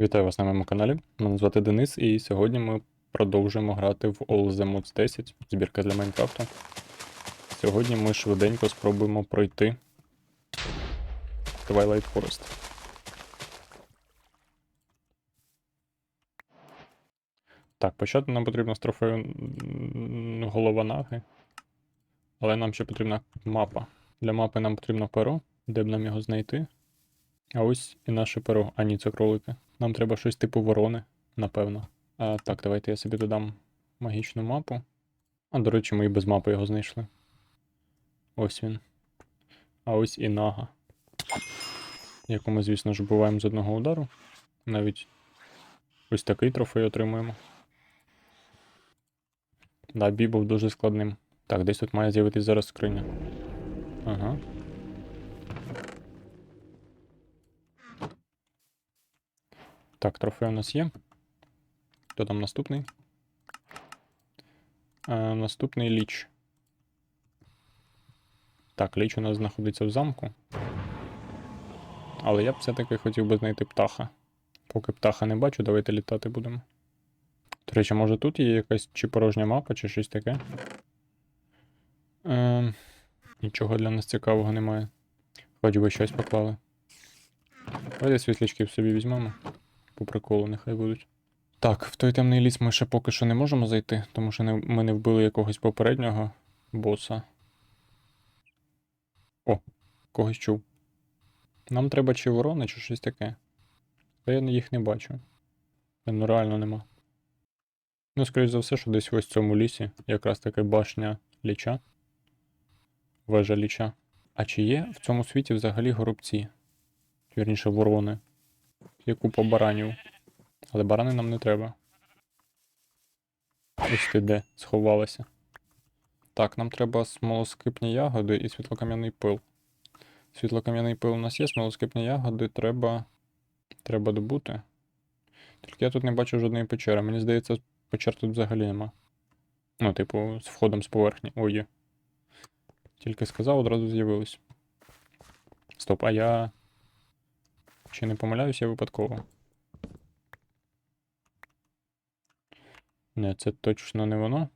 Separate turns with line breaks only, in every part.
Вітаю вас на моєму каналі. Мене звати Денис, і сьогодні ми продовжуємо грати в All the Mods 10, збірка для Майнкрафту. Сьогодні ми швиденько спробуємо пройти Twilight Forest. Так, почати нам потрібно з трофею голова наги. Але нам ще потрібна мапа. Для мапи нам потрібно перо, де б нам його знайти. А ось і наше перо. А ні, це кролики. Нам треба щось типу ворони, напевно. А, так, давайте я собі додам магічну мапу. А, до речі, ми і без мапи його знайшли. Ось він. А ось і нага. Яку ми, звісно ж, вбиваємо з одного удару. Навіть ось такий трофей отримуємо. Да, бій був дуже складним. Так, десь тут має з'явитись зараз скриня. Ага. Так, трофей у нас є. Хто там наступний? Е, наступний ліч. Так, ліч у нас знаходиться в замку. Але я б все-таки хотів би знайти птаха. Поки птаха не бачу, давайте літати будемо. До речі, може тут є якась чи порожня мапа, чи щось таке. Е, нічого для нас цікавого немає. Хоч би щось поклали. Давайте світлячків собі візьмемо. По приколу, нехай будуть. Так, в той темний ліс ми ще поки що не можемо зайти, тому що не, ми не вбили якогось попереднього боса. О, когось чув. Нам треба чи ворони, чи щось таке. Та я їх не бачу. Ну реально нема. Ну, скоріш за все, що десь ось в цьому лісі якраз таки башня ліча. Вежа ліча. А чи є в цьому світі взагалі горобці? Вірніше, ворони. Є купа баранів. Але барани нам не треба. Ось ти де сховалася. Так, нам треба смолоскипні ягоди і світлокам'яний пил. Світлокам'яний пил у нас є, смолоскипні ягоди треба. Треба добути. Тільки я тут не бачу жодної печери. Мені здається, печер тут взагалі нема. Ну, типу, з входом з поверхні. Ой. Тільки сказав, одразу з'явилось. Стоп, а я. Чи не помиляюсь я випадково? Не, це точно не воно.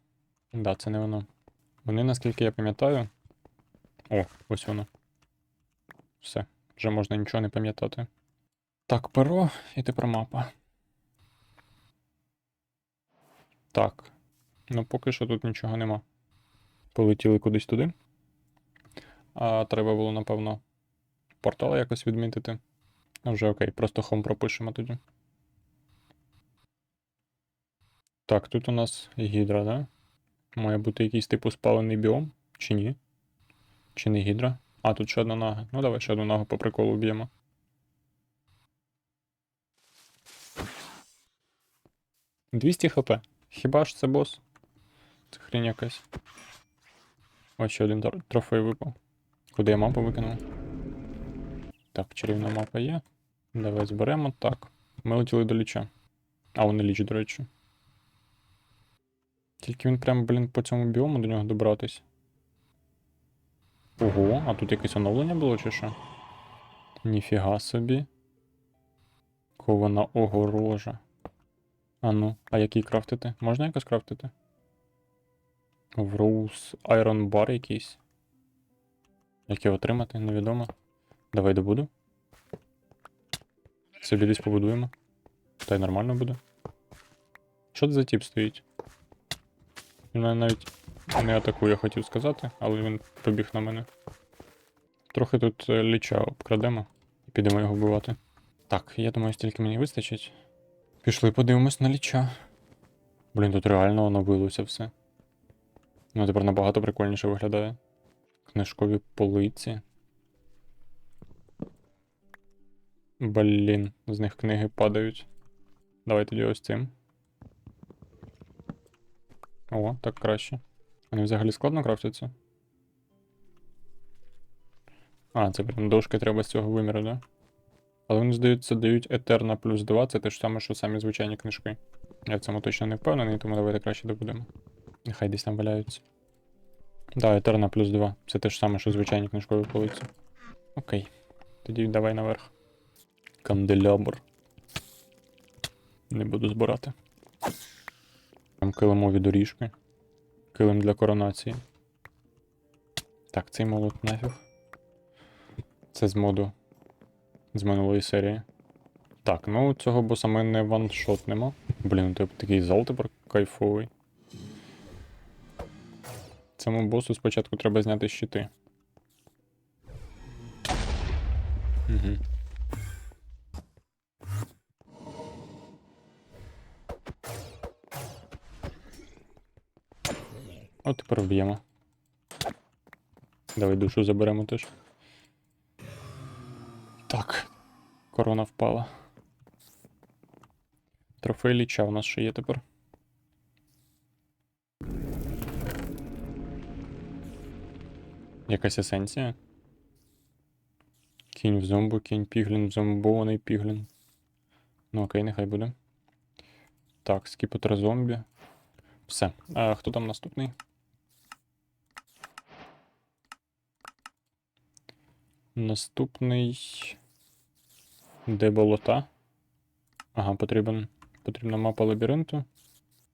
Да, це не воно. Вони, наскільки я пам'ятаю. О, ось воно. Все. Вже можна нічого не пам'ятати. Так, перо і тепер мапа. Так. Ну, поки що тут нічого нема. Полетіли кудись туди. А треба було, напевно, портал якось відмітити. Ну, вже окей, просто хом пропишемо тоді. Так, тут у нас гідра, да? Має бути якийсь типу спалений біом, чи ні? Чи не гідра? А, тут ще одна нога. Ну давай ще одну ногу по приколу вб'ємо. «200 хп. Хіба ж це бос? Це хрінь якась. Ось ще один трофей випав. Куди я мапу викинув? Так, чарівна мапа є. Давай зберемо. Так. Ми летіли до ліча. А, вони ліч, до речі. Тільки він прям, блін, по цьому біому до нього добратись. Ого, а тут якесь оновлення було чи що? Ніфіга собі. Кована огорожа. А ну, а який крафтити? Можна якось крафтити? В Rose Iron Bar якийсь. Як отримати, невідомо. Давай добуду. Собі десь побудуємо. Та й нормально буде. Що це за тип стоїть? Він навіть не атакує, хотів сказати, але він побіг на мене. Трохи тут е, ліча обкрадемо і підемо його вбивати. Так, я думаю, стільки мені вистачить. Пішли, подивимось на ліча. Блін, тут реально оновилося все. Ну, тепер набагато прикольніше виглядає. Книжкові полиці. Блін, з них книги падають. Давай тоді ось цим. О, так краще. Вони взагалі складно крафтяться? А, це прям дошки треба з цього виміру, да? Але вони, здається, дають Етерна плюс 2, це те ж саме, що самі звичайні книжки. Я в цьому точно не впевнений, тому давайте краще добудемо. Нехай десь там валяються. Да, Етерна плюс 2. Це те ж саме, що звичайні книжкові полиці. Окей. Тоді давай наверх. Канделябр. Не буду збирати. Там килимові доріжки. Килим для коронації. Так, цей молот нафіг. Це з моду. З минулої серії. Так, ну цього боса ми не ваншотнемо. Блін, тип такий зал тепер кайфовий. Цьому босу спочатку треба зняти щити. От тепер вб'ємо. Давай душу заберемо теж. Так. Корона впала. Трофей ліча у нас ще є тепер. Якась есенція. Кінь в зомбу, кінь піглін, в зомбований піглін. Ну окей, нехай буде. Так, скіпетр зомбі. Все. А хто там наступний? Наступний. Де болота? Ага, потрібен. Потрібна мапа лабіринту.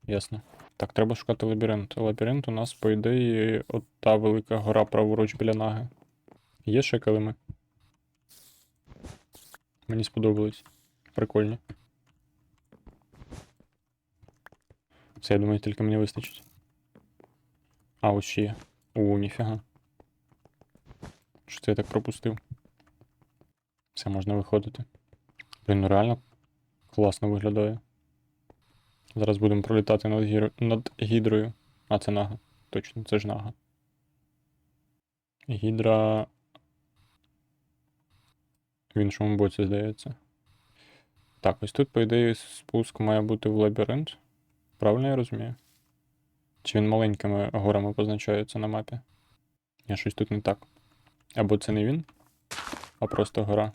Ясно. Так, треба шукати лабіринт. Лабіринт у нас, по ідеї, от та велика гора праворуч біля наги. Є ще килими? Мені сподобались. Прикольні. Це, я думаю, тільки мені вистачить. А, ось ще є. О, ніфіга. Що це я так пропустив? Все, можна виходити. Блін, ну реально класно виглядає. Зараз будемо пролітати над, гір... над гідрою. А, це нага. Точно, це ж нага. Гідра. В іншому боці, здається. Так, ось тут, по ідеї, спуск має бути в лабіринт. Правильно я розумію? Чи він маленькими горами позначається на мапі? Я щось тут не так. Або це не він, а просто гора.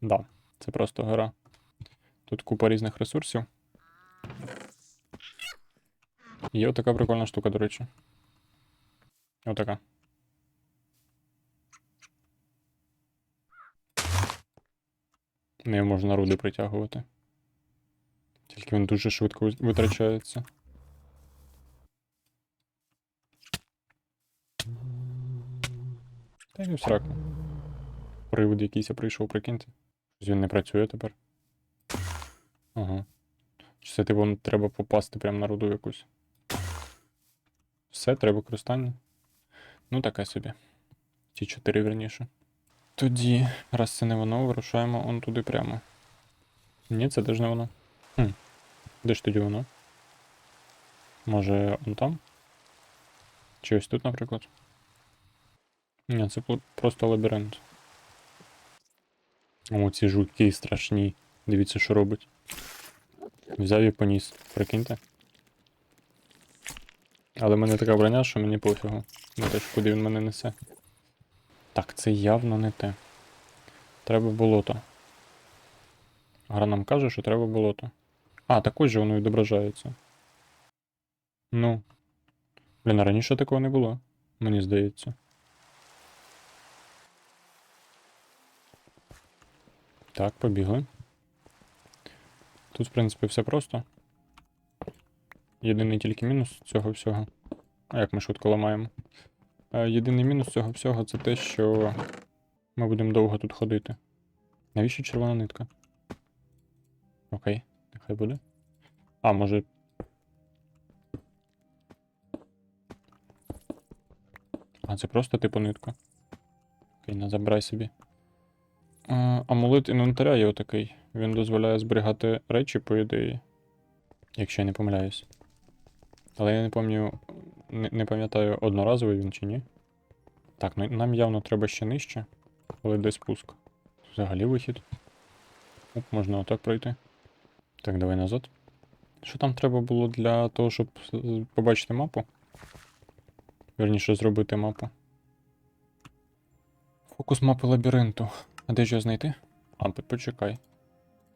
Да, це просто гора. Тут купа різних ресурсів. Є отака прикольна штука, до речі. Отака. Нею можна руди притягувати. Тільки він дуже швидко витрачається. Та й в сраку. Привид якийсь я прийшов, прикиньте. Щось Він не працює тепер. Ага. Чи це типу треба попасти прямо на руду якусь? Все, треба використання. Ну, таке собі. Ті чотири верніше. Тоді, раз це не воно, вирушаємо он туди прямо. Ні, це теж не воно. Хм. Де ж тоді воно? Може, он там? Чи ось тут, наприклад? Ні, це просто лабіринт. О, ці жуки страшні. Дивіться, що робить. Взяв і поніс. Прикиньте. Але в мене така броня, що мені пофігу. На те, куди він мене несе. Так, це явно не те. Треба болото. Гра нам каже, що треба болото. А, також же воно відображається. Ну. Блін, а раніше такого не було, мені здається. Так, побігли. Тут, в принципі, все просто. Єдиний тільки мінус цього всього. А як ми швидко ламаємо? Е, Єдиний мінус цього всього це те, що ми будемо довго тут ходити. Навіщо червона нитка? Окей, нехай буде. А, може. А, це просто типу нитка. Окей, на забирай собі. Амулет інвентаря є отакий. Він дозволяє зберігати речі, по ідеї. Якщо я не помиляюсь. Але я не пам'ятаю, не, не пам'ятаю, одноразовий він чи ні. Так, ну нам явно треба ще нижче, але де спуск. Взагалі вихід. Оп, можна отак пройти. Так, давай назад. Що там треба було для того, щоб побачити мапу? Вірніше, зробити мапу. Фокус мапи лабіринту. А де ж його знайти? А, по- почекай.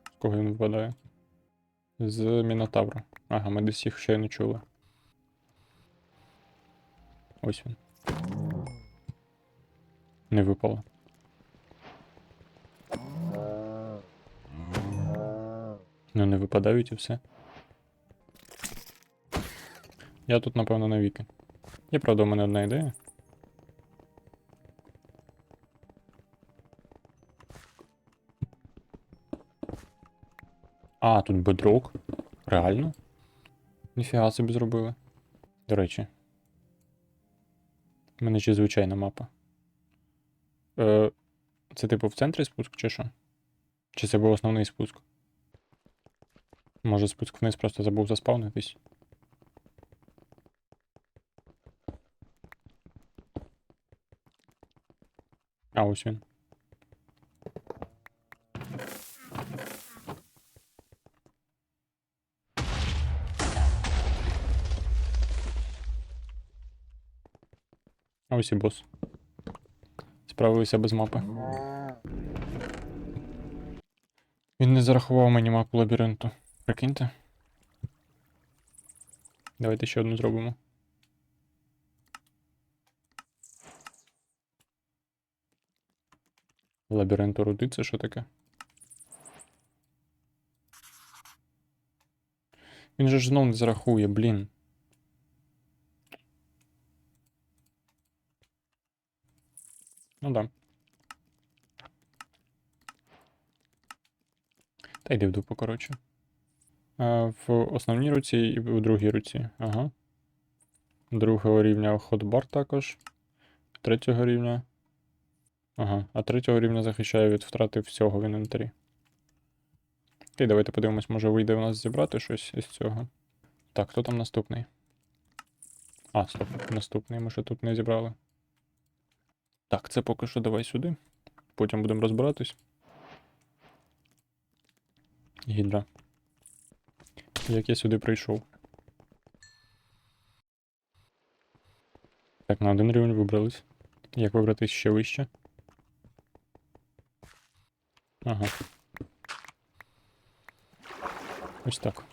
З кого він випадає? З Мінотавра. Ага, ми десь їх ще не чули. Ось він. Не випало. Ну, не випадають і все. Я тут, напевно, навіки. Є, правда, у мене одна ідея. А, тут бедрок. Реально? Ніфіга собі зробили. До речі. У мене ще звичайна мапа. Е, це типу в центрі спуск, чи що? Чи це був основний спуск? Може спуск вниз просто забув заспавнитись? А, ось він. Ось і бос. Справилися без мапи. Він не зарахував мені мапу лабіринту. Прикиньте. Давайте ще одну зробимо. Лабіринту руди це що таке? Він же ж знов не зарахує, блін. Ну да. Та йди в дупу, коротше. В основній руці і в другій руці. Ага. Другого рівня ходбар також. Третього рівня. Ага. А третього рівня захищає від втрати всього в інвентарі. Окей, давайте подивимось, може вийде у нас зібрати щось із цього. Так, хто там наступний? А, стоп, наступний ми ще тут не зібрали. Так, це поки що давай сюди. Потім будемо розбиратись. Гідра. Як я сюди прийшов. Так, на один рівень вибрались. Як вибратись ще вище? Ага. Ось так.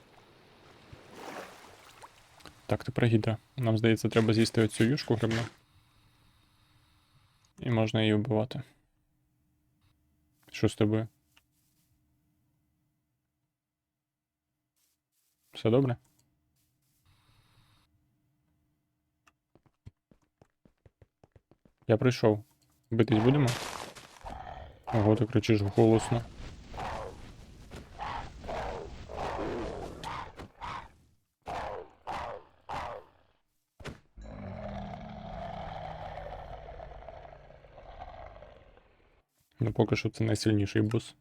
Так, тепер гідра. Нам здається, треба з'їсти оцю юшку грибну. І можна її вбивати. Що з тобою? Все добре? Я прийшов. Битись будемо? Ого, ти кричиш голосно. Ну, поки що це найсильніший бос.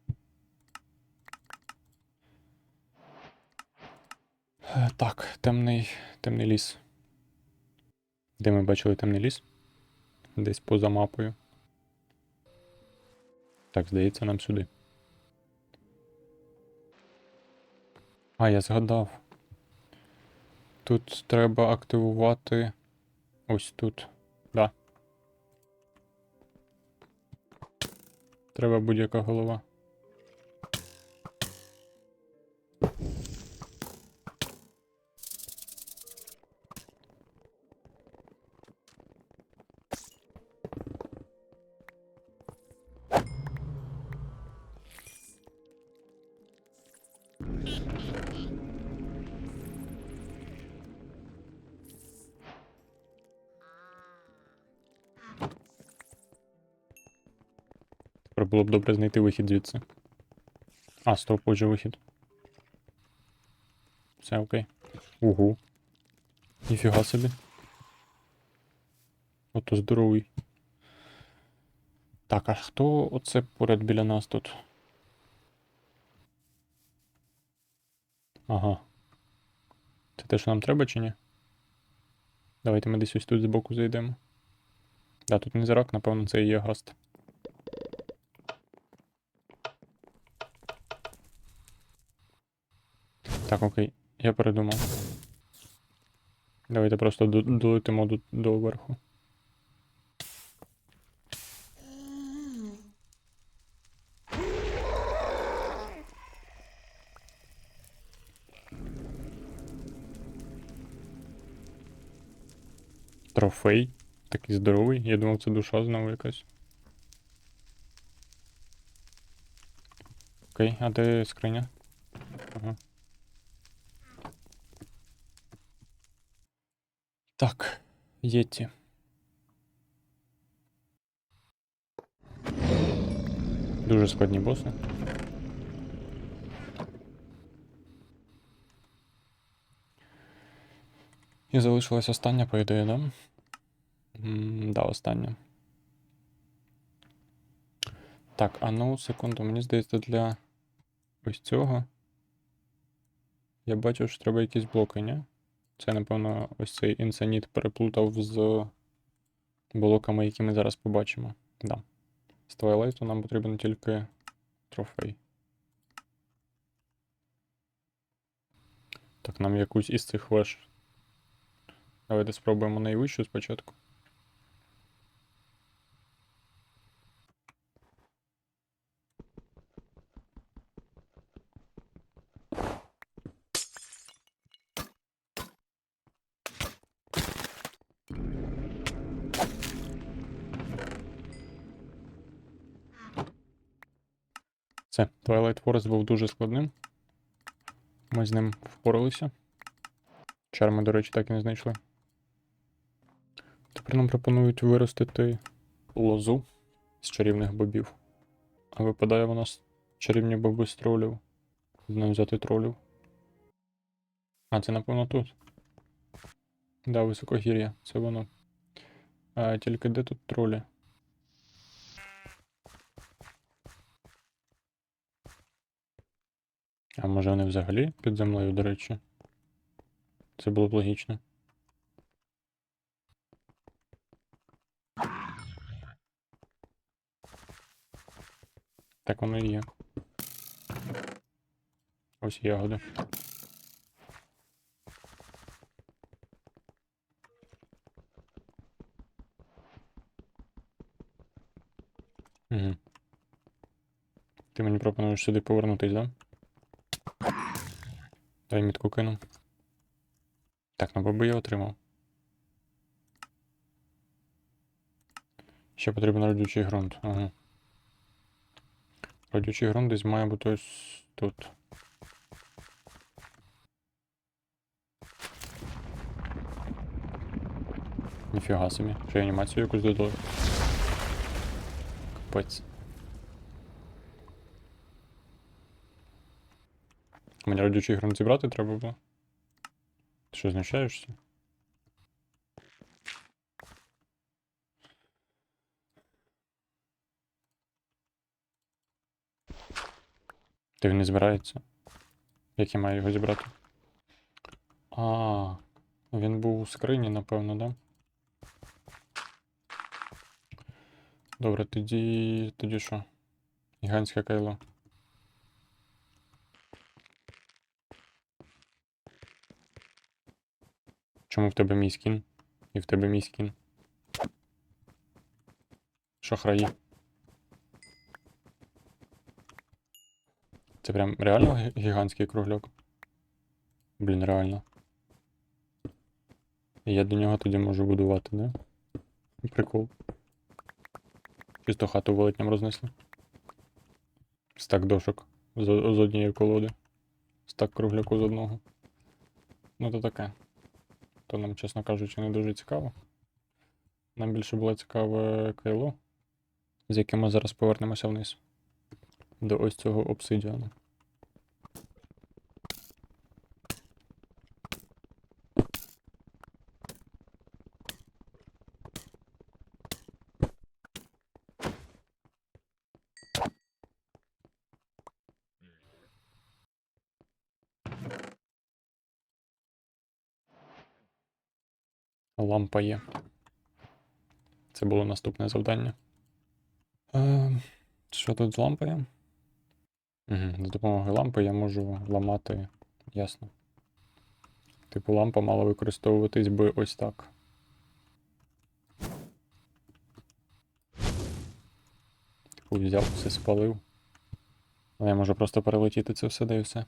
Е, Так, темний, темний ліс. Де ми бачили темний ліс? Десь поза мапою. Так, здається, нам сюди. А, я згадав. Тут треба активувати. Ось тут. Треба будь-яка голова. Тепер було б добре знайти вихід звідси. А, стоп, отже вихід. Все окей. Угу. Ніфіга собі. Ото здоровий. Так, а хто оце поряд біля нас тут? Ага. Це те, що нам треба чи ні? Давайте ми десь ось тут збоку зайдемо. Да, тут не зрак, напевно, це і є гаст. Так, окей, я передумав. Давайте просто до- долетимо до, до верху. Трофей. Такий здоровий. Я думав, це душа знову якась. Окей, а де скриня? Так, єті. Дуже складні боси. І залишилась остання, по ідеї, да? М, Да, остання. Так, а ну, секунду, мені здається, для ось цього. Я бачу, що треба якісь блоки, ні? Це, напевно, ось цей інсаніт переплутав з блоками, які ми зараз побачимо. Да. З Твайлайту нам потрібен тільки трофей. Так, нам якусь із цих веж. Давайте спробуємо найвищу спочатку. Це, Twilight Forest був дуже складним. Ми з ним впоралися. Чарми, до речі, так і не знайшли. Тепер нам пропонують виростити лозу з чарівних бобів. А випадає вона з чарівні боби з тролів. Не взяти тролів. А, це напевно тут. Да, високогір'я, це воно. А, тільки де тут тролі? А може вони взагалі під землею, до речі? Це було б логічно. Так воно і є. Ось ягоди. Угу. Ти мені пропонуєш сюди повернутись, да? Дай мітку кину. Так, ну боби я отримав. Ще потрібен родючий ґрунт. Ага. Родючий ґрунт десь має бути ось тут. Ніфіга собі. Ще анімацію якусь додали. Капець. Мені родючий ґрунт зібрати треба було. Ти що, знущаєшся? Ти він не збирається? Як я маю його зібрати? А, він був у скрині, напевно, да? Добре, тоді. тоді що? Гігантське кайло. Чому в тебе мій скін? І в тебе мій скін? Шахраї. Це прям реально гі- гігантський кругляк? Блін, реально. Я до нього тоді можу будувати, да? Прикол. Чисто хату велетням рознесли. Стак дошок з, з однієї колоди. Стак кругляку з одного. Ну то таке. То нам, чесно кажучи, не дуже цікаво. Нам більше було цікаве кайло, з яким ми зараз повернемося вниз. До ось цього обсидіану. Лампа є. Це було наступне завдання. Е, що тут з лампою? Угу. За допомогою лампи я можу ламати. Ясно. Типу, лампа мала використовуватись би ось так. Типу, взяв, все спалив. Але я можу просто перелетіти це все, да і все.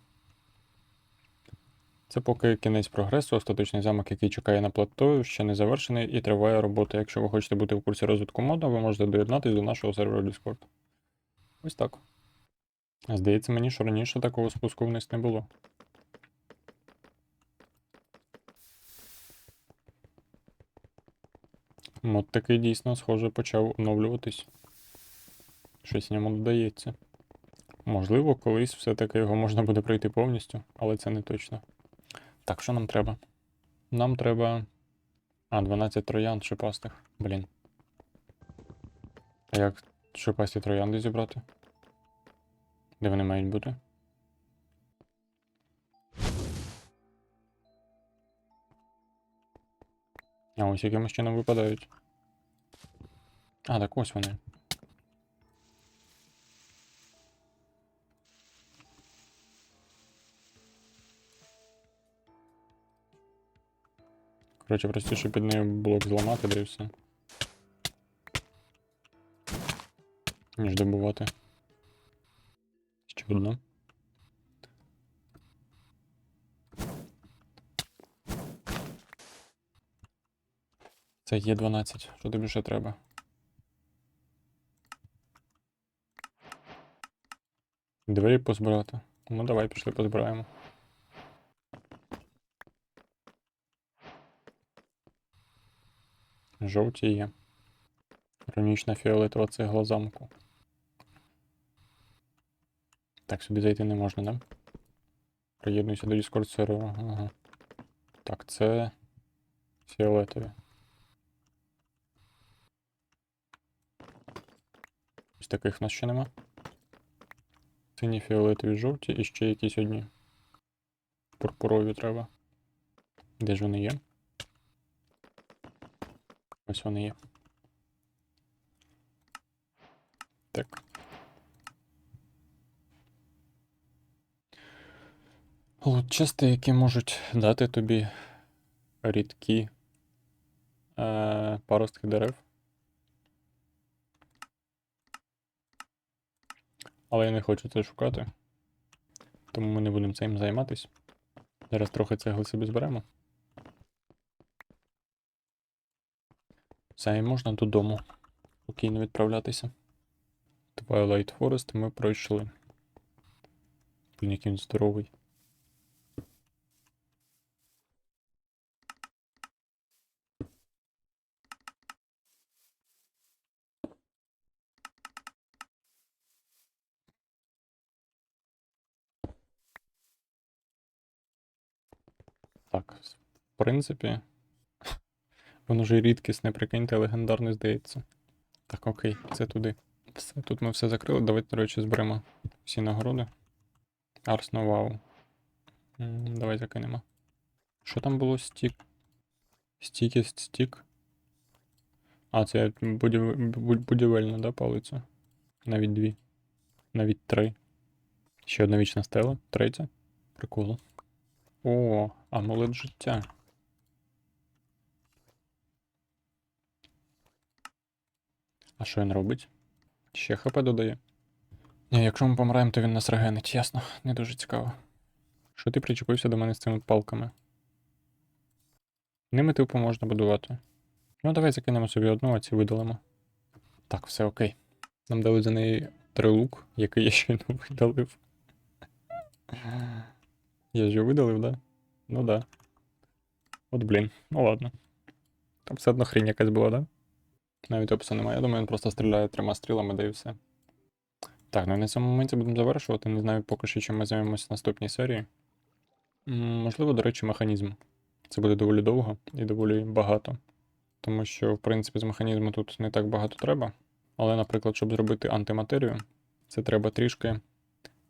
Це поки кінець прогресу, остаточний замок, який чекає на плато, ще не завершений і триває робота. Якщо ви хочете бути в курсі розвитку мода, ви можете доєднатися до нашого серверу Discord. Ось так. Здається мені, що раніше такого спуску вниз не було. Мод такий дійсно, схоже, почав оновлюватись. Щось йому додається. Можливо, колись все-таки його можна буде пройти повністю, але це не точно. Так, що нам треба? Нам треба. А, 12 троянд шипастих. Блін. А як шипасті троянди зібрати? Де вони мають бути? А ось якимось чином випадають. А, так ось вони. Коротше, простіше під нею блок зламати, да і все. Ніж добувати. Ще одну. Це є 12. Що тобі ще треба? Двері позбирати. Ну давай пішли позбираємо. Жовті є. Іронічна фіолетова цегла замку. Так, сюди зайти не можна, да? Приєднуйся до Discord сервера. Ага. Так, це фіолетові. Ось таких в нас ще нема. Сині, фіолетові, жовті і ще якісь одні. Пурпурові треба. Де ж вони є? Ось вони є. Так. Лутчасти, які можуть дати тобі рідкі е, паростки дерев. Але я не хочу це шукати. Тому ми не будемо цим займатись. Зараз трохи цегли собі зберемо. Все, і можна додому спокійно відправлятися. Twilight Forest ми пройшли. Блін, який він здоровий. Так, в принципі. Воно й рідкісне, прикиньте, легендарне здається. Так, окей, це туди. Все, тут ми все закрили. Давайте, до речі, зберемо всі нагороди. Арсно вау. Давай закинемо. Що там було стік? Стікість стік. А, це будів... будівельна, да, палиця? Навіть дві. Навіть три. Ще одна вічна стела. Третя. Прикол. О, амулет життя. А що він робить? Ще хп додає. Ні, якщо ми помираємо, то він нас регенить, ясно, не дуже цікаво. Що ти причепився до мене з цими палками? Ними типу можна будувати. Ну, давай закинемо собі одну, а ці видалимо. Так, все окей. Нам дали за неї трилук, який я щойно видалив. Я ж його видалив, да? Ну да. От блін, ну ладно. Там все одно хрінь якась була, да? Навіть опису немає. Я думаю, він просто стріляє трьома стрілами, да і все. Так, ну і на цьому моменті будемо завершувати. Не знаю поки що, чим ми займемося в наступній серії. Можливо, до речі, механізм. Це буде доволі довго і доволі багато. Тому що, в принципі, з механізму тут не так багато треба. Але, наприклад, щоб зробити антиматерію, це треба трішки,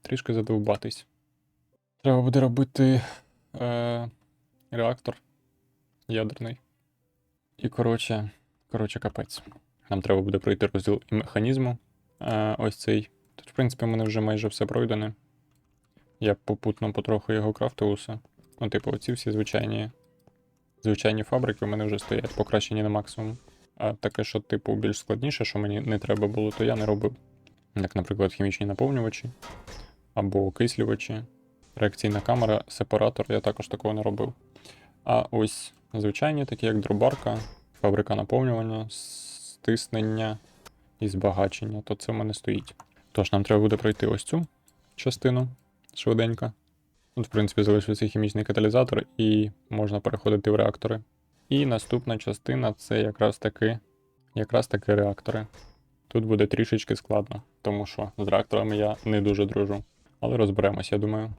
трішки задовбатись. Треба буде робити е, реактор ядерний. І коротше, коротше, капець. Нам треба буде пройти розділ і механізму. Е, ось цей. Тут, в принципі, в мене вже майже все пройдене. Я попутно потроху його крафтив усе. Ну, типу, оці всі звичайні. Звичайні фабрики у мене вже стоять, покращені на максимум. А таке, що, типу, більш складніше, що мені не треба було, то я не робив. Як, наприклад, хімічні наповнювачі або окислювачі. Реакційна камера, сепаратор, я також такого не робив. А ось звичайні, такі як дробарка, фабрика наповнювання, стиснення і збагачення, то це в мене стоїть. Тож нам треба буде пройти ось цю частину швиденько. Тут, в принципі, залишився хімічний каталізатор і можна переходити в реактори. І наступна частина це якраз таки, якраз таки реактори. Тут буде трішечки складно, тому що з реакторами я не дуже дружу. Але розберемось, я думаю.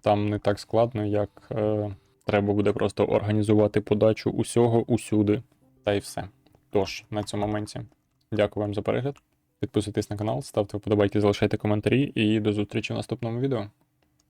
Там не так складно, як е, треба буде просто організувати подачу усього усюди. Та й все. Тож, на цьому моменті. Дякую вам за перегляд. Підписуйтесь на канал, ставте вподобайки, залишайте коментарі і до зустрічі в наступному відео.